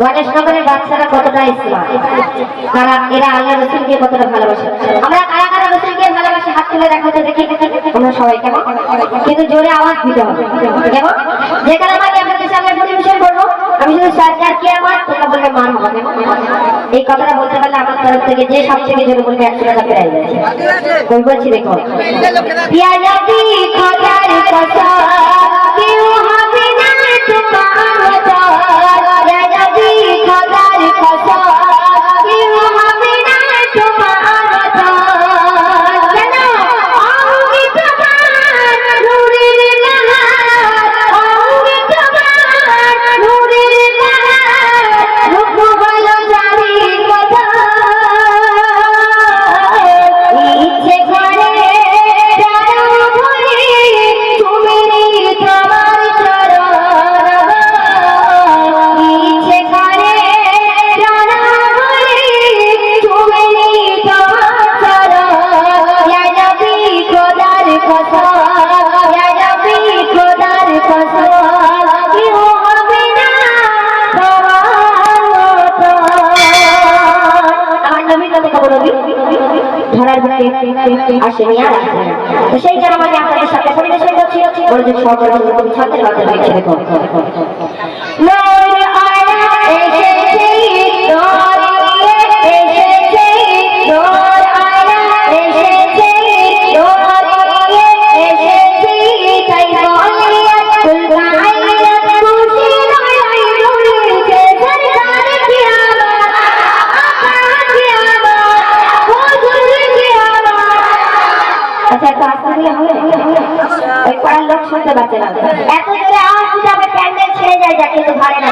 গণেশনগরের বাচ্চারা কতটা তারা, এরা আল্লাহ রসুলকে কতটা ভালোবাসে। আমরা কারা কারা রসুলকে ভালোবাসি, হাত তুলে দেখাতে দেখি। আমরা সবাই কেমন? কিন্তু জোরে আওয়াজ দিতে হবে। কেমন? যে কালামাকে আপনাদের সামনে পরিবেশন করব আমি শুধু সরকার কি আমার তোমরা বলবে মান হবে। এই কথাটা বলতে পারলে আমার তরফ থেকে যে সব থেকে জোরে বলবে একশো টাকা পেয়ে যাচ্ছে বলছি দেখো? পিয়াজাতি খোদার কথা ধরার ঘরে আসেনি আর। তো সেই জন্য আমি আপনাদের সাথে পরিবেশন করছি লিখে দেখো এত ছেড়ে যায় যা কিন্তু ভাড়ে না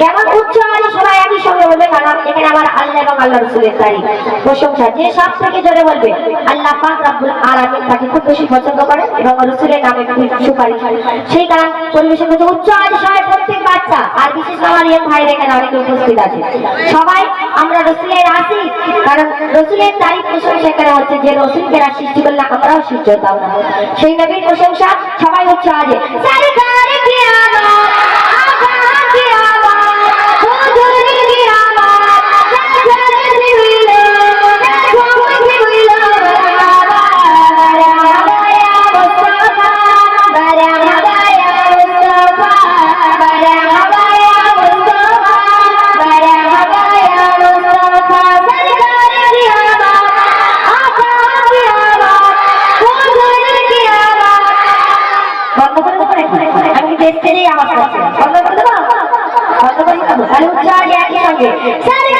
কেমন উচ্চ মানে সবাই একই সঙ্গে বলবে কারণ এখানে আমার আল্লাহ এবং আল্লাহ রসুলের তারিখ প্রশংসা যে সব থেকে জোরে বলবে, আল্লাহ পাক রাব্বুল আলামিন তাকে খুব বেশি পছন্দ করে এবং রসুলের নামে সুপারিশ সেই কারণ পরিবেশের মধ্যে উচ্চ আওয়াজে সবাই প্রত্যেক বাচ্চা, আর বিশেষ আমার ইয়ং ভাইরা এখানে অনেকে উপস্থিত আছে। সবাই আমরা রসুলের আসি, কারণ রসুলের তারিখ প্রশংসা এখানে হচ্ছে যে রসুলকে সৃষ্টি করলে আমরাও সৃষ্টি হতাম। সেই নবীর প্রশংসা সবাই উচ্চ আজে ¡Sale!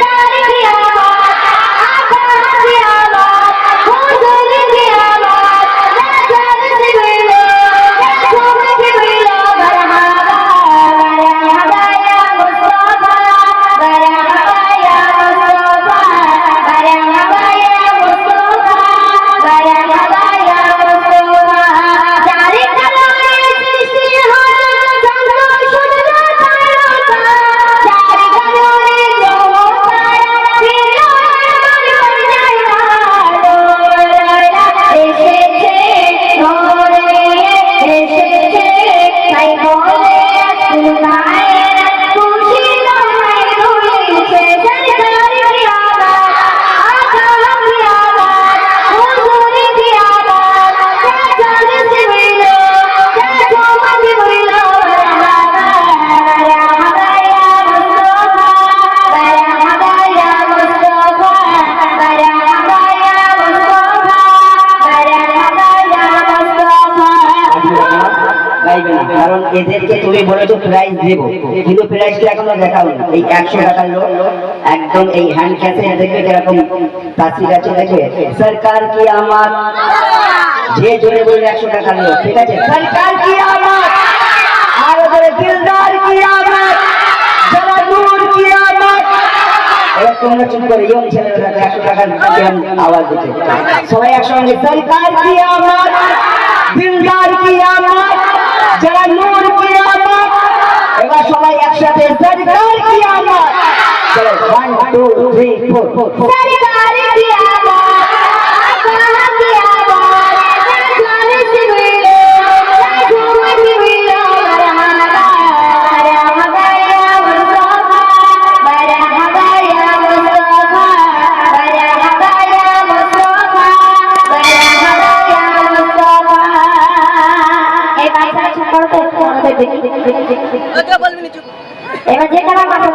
এদেরকে তুমি বলেছ প্রাইজ দেবো। কিন্তু প্রাইজটা এখনও দেখাও না? এই একশো টাকার লোক একদম এই হ্যান্ড ক্যাশে দেখবে কীরকম তাসির আছে দেখবে সরকার কি আমার? যে জোরে বলবে একশো টাকার লোক, ঠিক আছে? সরকার কি আমার? আরও জোরে দিলদার কি আমার? যারা নূর কি আমার? সবাই একসঙ্গে, সরকার কি আমার? দিলদার কি আমার যারা নূর কি আমার এবার সবাই একসাথে সরকার কি আমার চলো ওয়ান টু থ্রি ফোর सरकार की आवाज़ कहाँ की आवाज़ जाने से मिलो झूम के मिलो मरहबा मरहबा या मुस्तफा मरहबा या मुस्तफा मरहबा এবার যে কারণে কথা